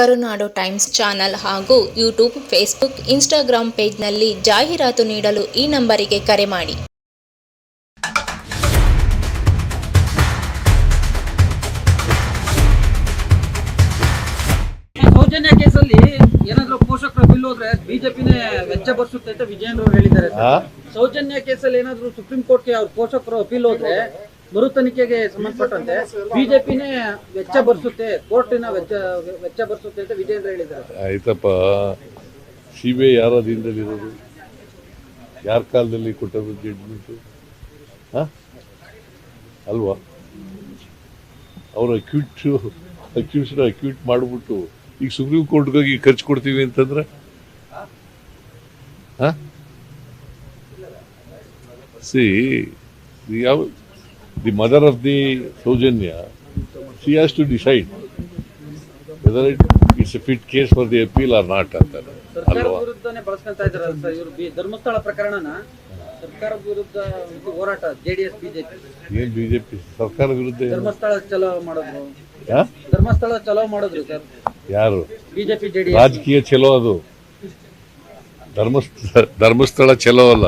ಕರುನಾಡು times channel ಹಾಗೂ YouTube Facebook Instagram ಪೇಜ್ನಲ್ಲಿ ಜಾಹೀರಾತು ನೀಡಲು ಈ ನಂಬರಿಗೆ ಕರೆ ಮಾಡಿ ಸೌಜನ್ಯ ಕೇಸಲ್ಲಿ ಏನಾದ್ರು ಪೋಷಕರ ಬಿಲ್ ಹೋದ್ರೆ ಬಿಜೆಪಿನೇ ವೆಚ್ಚ ಬರ್ಸುತ್ತೆ ಅಂತ ವಿಜಯನ್ ಅವರು ಹೇಳಿದ್ದಾರೆ ಸರ್. ಸೌಜನ್ಯ ಕೇಸಲ್ಲಿ ಏನಾದ್ರು ಸುಪ್ರೀಂ ಕೋರ್ಟ್ಗೆ ಅವ್ರ ಪೋಷಕರು ಅಪೀಲ್ ಹೋದ್ರೆ ಮರು ತನಿಖೆಗೆ ಸಂಬಂಧಪಟ್ಟಂತೆ ಬಿಜೆಪಿನೇ ವೆಚ್ಚ ಬರ್ಸುತ್ತೆ, ಕೋರ್ಟಿನ ವೆಚ್ಚ ವೆಚ್ಚ ಬರ್ಸುತ್ತೆ ಅಂತ ವಿಜೇಂದ್ರ ಹೇಳಿದ್ದಾರೆ. ಆಯ್ತಪ್ಪ ಸಿ ಬಿ ಐ ಯಾರ ಅಧೀನದಲ್ಲಿರೋದು? ಯಾರ ಕಾಲದಲ್ಲಿ ಕೊಟ್ಟರು ಜಡ್ಜ್ಮೆಂಟು ಹಾಂ? ಅಲ್ವಾ? ಅವರು ಅಕ್ಯೂಟ್ ಅಕ್ಯೂಸ್ಡ್ ಅಕ್ಯೂಟ್ ಮಾಡಿಬಿಟ್ಟು ಈಗ ಸುಪ್ರೀಂ ಕೋರ್ಟ್ಗೆ ಹೋಗಿ ಖರ್ಚು ಕೊಡ್ತೀವಿ ಅಂತಂದ್ರೆ? ಹಾಂ? ಸಿ, ಯಾವ the mother of the Soujanya she has to decide whether it it's a fit case for the appeal or not ಅಂತಾರೆ ಸರ್ಕಾರದ ಅಲ್ವಾ? ವಿರುದ್ಧನೇ ಬಳಸ್ಕೊಂತ ಇದಾರೆ ಸರ್ ಇವರು. ಬಿ- ಧರ್ಮಸ್ಥಳ ಪ್ರಕರಣನ ಸರ್ಕಾರದ ವಿರುದ್ಧ ಇದು ಹೋರಾಟ ಜೆಡಿಎಸ್ ಬಿಜೆಪಿ ಏನ್ ಬಿಜೆಪಿ ಸರ್ಕಾರ ವಿರುದ್ಧ ಏನು? ಧರ್ಮಸ್ಥಳ ಚಲೋ ಮಾಡಿದ್ರು. ಯಾ? ಧರ್ಮಸ್ಥಳ ಚಲೋ ಮಾಡಿದ್ರು ಸರ್. ಯಾರು? ಬಿಜೆಪಿ ಜೆಡಿಎಸ್ ರಾಜಕೀಯ ಚಲೋ ಅದು. ಧರ್ಮಸ್ಥಳ ಧರ್ಮಸ್ಥಳ ಚಲೋ ಅಲ್ಲ.